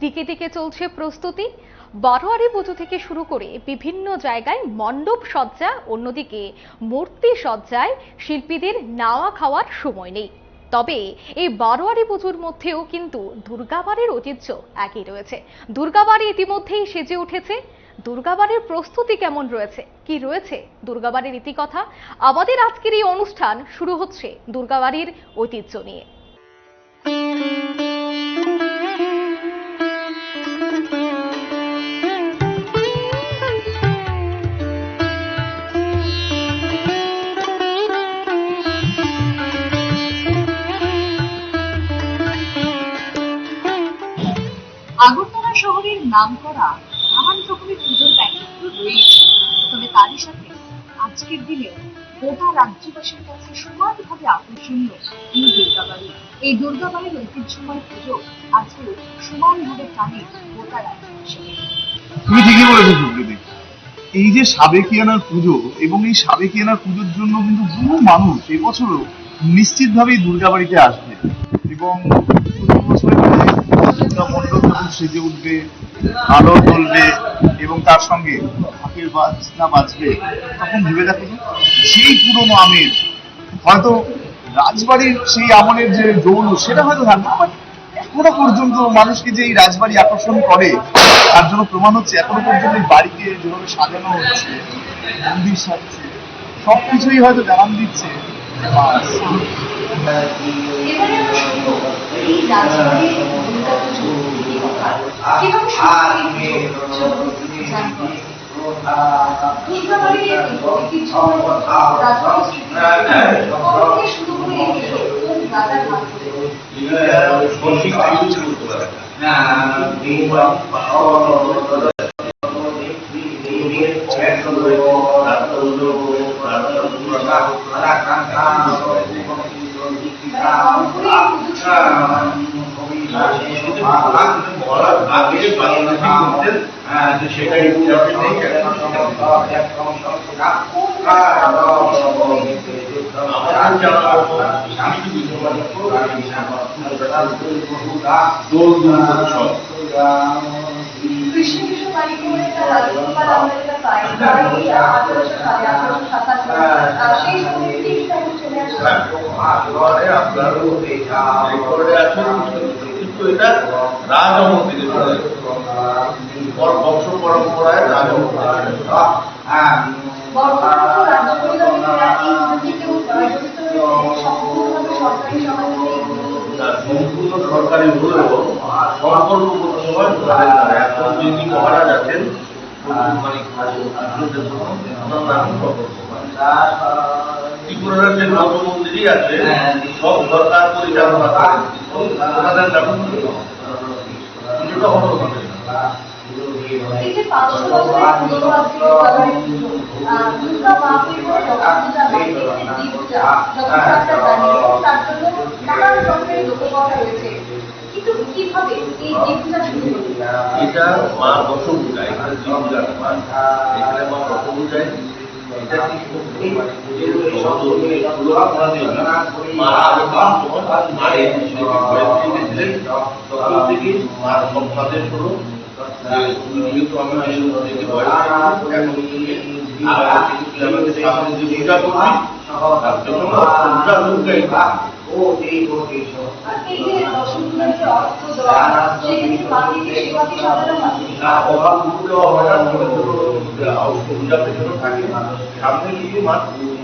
দিকে দিকে চলছে প্রস্তুতি। বারোয়ারি পুজো থেকে শুরু করে বিভিন্ন জায়গায় মণ্ডপ সজ্জা, অন্যদিকে মূর্তি সজ্জায় শিল্পীদের নাওয়া খাওয়ার সময় নেই। তবে এই বারোয়ারি পুজোর মধ্যেও কিন্তু দুর্গাবাড়ির ঐতিহ্য একই রয়েছে। দুর্গাবাড়ি ইতিমধ্যেই সেজে উঠেছে। দুর্গাবাড়ির প্রস্তুতি কেমন রয়েছে? কি রয়েছে দুর্গাবাড়ির ইতিকথা? আমাদের আজকের এই অনুষ্ঠান শুরু হচ্ছে দুর্গাবাড়ির ঐতিহ্য নিয়ে। নামকরা নানান রকমের পুজোর প্যাকেট তো রয়েছে। তবে তারই সাথে আজকের দিনে গোটা রাজ্যবাসীর কাছে সমানভাবে আকর্ষণীয় এই দুর্গাবাড়ি। এই দুর্গাবাড়ির ঐতিহ্যময় পুজো আজকেও সমানভাবে টানে গোটা রাজ্যবাসীকে তুমি ঠিকই বলেছ সুপ্রীতি এই যে সাবেকিয়ানার পুজো এবং এই সাবেকিয়ানার পুজোর জন্য কিন্তু বহু মানুষ এবছরও নিশ্চিতভাবেই দুর্গাবাড়িতে আসবে। এবং প্রতি মধ্যে দুর্গা মণ্ডপ সেজে উঠবে আলো জ্বলবে এবং তার সঙ্গে ঢাকের বাজনা বাজবে তখন ভেবে দেখো সেই পুরনো আমের, হয়তো রাজবাড়ির সেই আমলের যে দৌল, সেটা হয়তো থাকবে এখনও পর্যন্ত মানুষকে যে এই রাজবাড়ি আকর্ষণ করে, তার জন্য প্রমাণ হচ্ছে এখনও পর্যন্ত এই বাড়িকে যেভাবে সাজানো হচ্ছে, মন্দির সাজছে, সবকিছুই হয়তো জানান দিচ্ছে। এই রাজবাড়ির ইতিকথা। কীভাবে শুরু হলো এই পুজো? চলুন সাতান্ন সেই সময় ব্রিটিশ কিন্তু এটা রাজমহল থেকে চলে বংশ পরম্পরায় সম্পূর্ণভাবে সরকারি সম্পূর্ণ হলেও সময় এখন যিনি মহারাজ আছেন মানে ওনার নাম সম্পর্ক ত্রিপুরার যে নব মন্দিরই আছে সব সরকার পরিচালনা করে। ওনাদের পুজোটা হলো ওখানে। মা এটা মা রসপূজা এখানে দুই পূজা না, মা এখানে মা এটা কি থেকে মার সপ্তাহের হলো যেহেতু আমি এই থেকে বয়স পূজা করছি তার জন্য পূজা দুর্গাই আর এই অভাব পূজা পেছনে থাকে সামনে কিছু মাস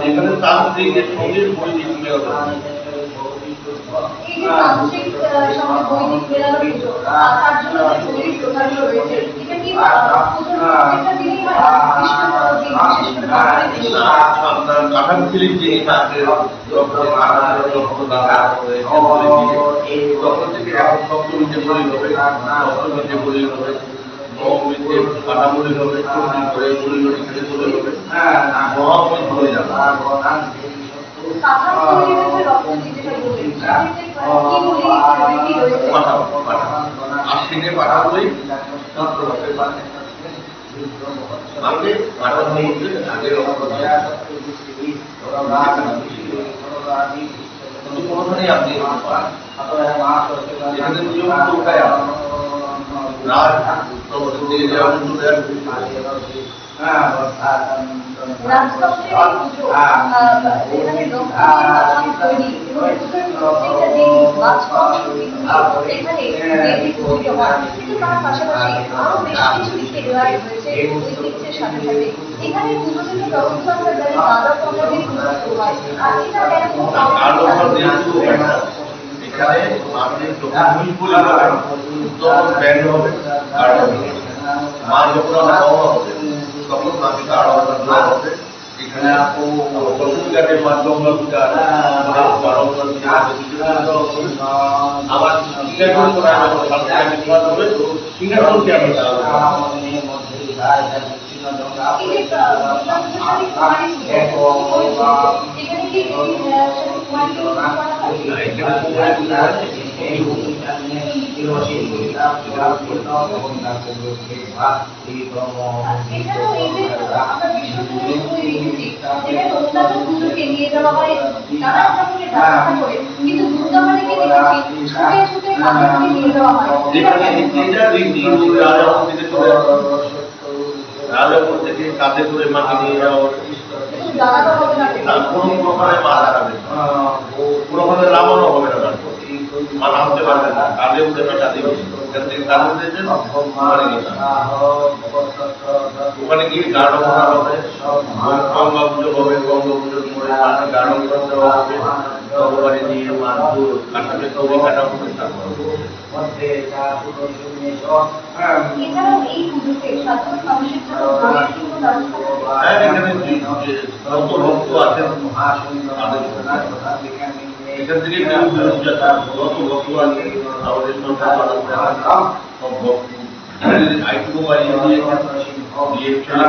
এখানে তান্ত্রিকের সঙ্গে বৈদিক মিলন এই যে দাদা তখন থেকে এখন সপ্তমীতে বলি হবে সপ্তমীতে বলি হবে নবমীতে কাঠামোলি হবে চন্ডী করে বলি হবে খেলে বলি হবে মহামী হয়ে যাবে আশ্বিনে পাঠা বলি আগে পাঠা বলতে আগে রক্ত কিন্তু কোনোখানেই আপনি এরকম এখানে নিয়ম তো আছে। রাত দিয়ে পুজো, এখানে। এখানে পুজোতে যে ব্যবস্থা আমরা জানি গাঁদা ফল পুজো হয়। আর এটা একদম আলো দিয়ে শুরু হয় না। এখানে আপনি যখন দুই বলি তখন ব্যান্ড হবে আর মা যখন আমার বাবা হবে তখন মাকে আরও দেওয়া হবে এখানে পশুগাটের মাধ্যমে পূজা আবার সিঙ্গাপুর করা যখন সাতটা বিভাগ হবে সিঙ্গাপুরকে আমি তাড়াবো। এই যে, আহ, দুর্গাপূজার এই কুমারী পুজো, ওই পুজো, এখানে কি এই নিয়ে কাঁধে করে মাকে নিয়ে যাওয়া কোনো প্রকারে মা দাঁড়াবে না। কোনো প্রকারে হবে না তারপর। মা নামতে পারবে না কাঁধে উঠে না কাঁধে এখান থেকে কাঁধে উঠেছে ওখানে গিয়ে ওখানে গিয়ে গাঢ় করা হবে গঙ্গা পুজো হবে গঙ্গা পুজোর পরে মাকে গাঢ় করে হবে ভগবানে নিয়ে মা কাঠামে তবে কাঠামো থাকবে এছাড়াও এই পুজোতে সাধারণ মানুষের জন্য বইয়ের কি কোনো ব্যবস্থা থাকে? হ্যাঁ এখানে যত ভক্ত আছেন এখান থেকে কেউ বেরোতে যাচ্ছে না। যত ভক্ত আছে আমাদের সন্তান সব ভক্ত আইটুকু বাড়িয়ে দিয়ে দিয়ে ছেলে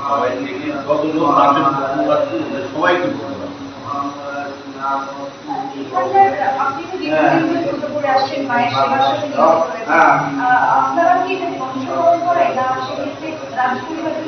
সবাই থেকে কত লোক আসেন ভক্ত আসেন সবাই কিন্তু এখানকার আপনি তো দীর্ঘদিন ধরে ছোট করে আসছেন মায়ের সেবার সাথে নিয়োজিত রয়েছেন। আহ, আপনারা কি এখানে অংশগ্রহণ করেন না সেক্ষেত্রে রাজপরিবারের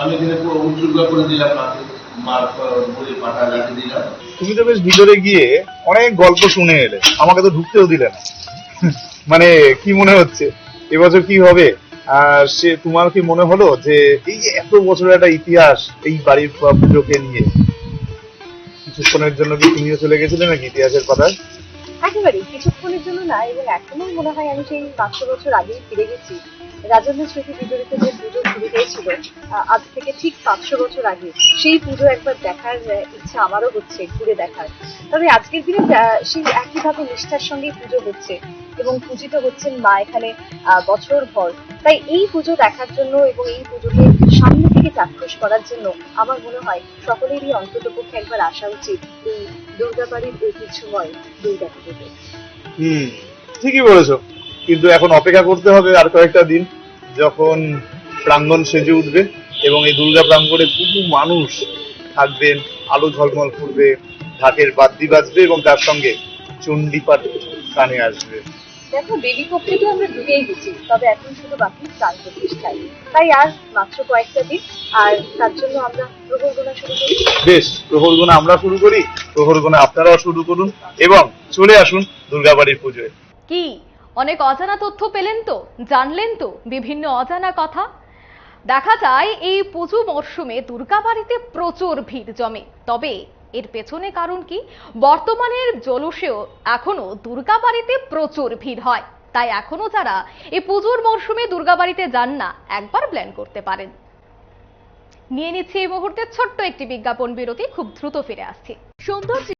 আমি এখানে পুরো উৎসর্গা করে দিলাম মাকে তুমি তো বেশ ভিতরে গিয়ে অনেক গল্প শুনে এলে। আমাকে তো ঢুকতেও দিলে না। মানে কি মনে হচ্ছে? এবছর কি হবে? আর সে তোমার কি মনে হলো যে এই যে এত বছরের একটা ইতিহাস এই বাড়ির পুজোকে নিয়ে? কিছুক্ষণের জন্য কি তুমিও চলে গেছিলে নাকি ইতিহাসের পাতায়? কিছুক্ষণের জন্য না এবং এখনও মনে হয় আমি সেই পাঁচশো বছর আগেই ফিরে গেছি। রাজেন্দ্র স্মৃতি বিজড়িত যে পুজো শুরু হয়েছিল আজ থেকে ঠিক পাঁচশো বছর আগে, সেই পুজো একবার দেখার ইচ্ছা আমারও হচ্ছে, ঘুরে দেখার। তবে আজকের দিনে সেই একইভাবে নিষ্ঠার সঙ্গেই পুজো হচ্ছে এবং পূজিত হচ্ছেন মা এখানে বছর ভর। তাই এই পুজো দেখার জন্য এবং এই পুজোকে সামনে থেকে চাক্ষুষ করার জন্য আমার মনে হয় সকলেরই অন্তত পক্ষে একবার আসা উচিত এই দুর্গাবাড়ির ঐতিহ্যময় দুর্গা পুজোতে হুম, ঠিকই বলেছ। কিন্তু এখন অপেক্ষা করতে হবে আর কয়েকটা দিন যখন প্রাঙ্গণ সেজে উঠবে এবং এই দুর্গা প্রাঙ্গণে বহু মানুষ থাকবেন আলো ঝলমল করবে ঢাকের বাদ্যি বাজবে এবং তার সঙ্গে চণ্ডীপাঠ কানে আসবে। দেখো বেবি কক্ষে তো আমরা ঢুকেই গেছি তবে এখন শুধু বাকি প্রতিষ্ঠায় তাই আর মাত্র কয়েকটা দিন আর তার জন্য আমরা প্রবল গোনা শুরু করি। বেশ প্রহর গোনা আমরা শুরু করি প্রহর গোনা আপনারাও শুরু করুন এবং চলে আসুন দুর্গাবাড়ির পুজোয়। কি? অনেক অজানা তথ্য পেলেন তো, জানলেন তো, বিভিন্ন অজানা কথা। দেখা যায়, এই পুজো মরশুমে দুর্গাবাড়িতে প্রচুর ভিড় জমে। তবে এর পেছনে কারণ কি? বর্তমানের জলসেও এখনও দুর্গাবাড়িতে প্রচুর ভিড় হয়। তাই এখনও যারা এই পুজোর মরশুমে দুর্গাবাড়িতে যান না, একবার প্ল্যান করতে পারেন। নিয়ে নিচ্ছি এই মুহূর্তে ছোট্ট একটি বিজ্ঞাপন বিরতি, খুব দ্রুত ফিরে আসছি। সৌন্দর্য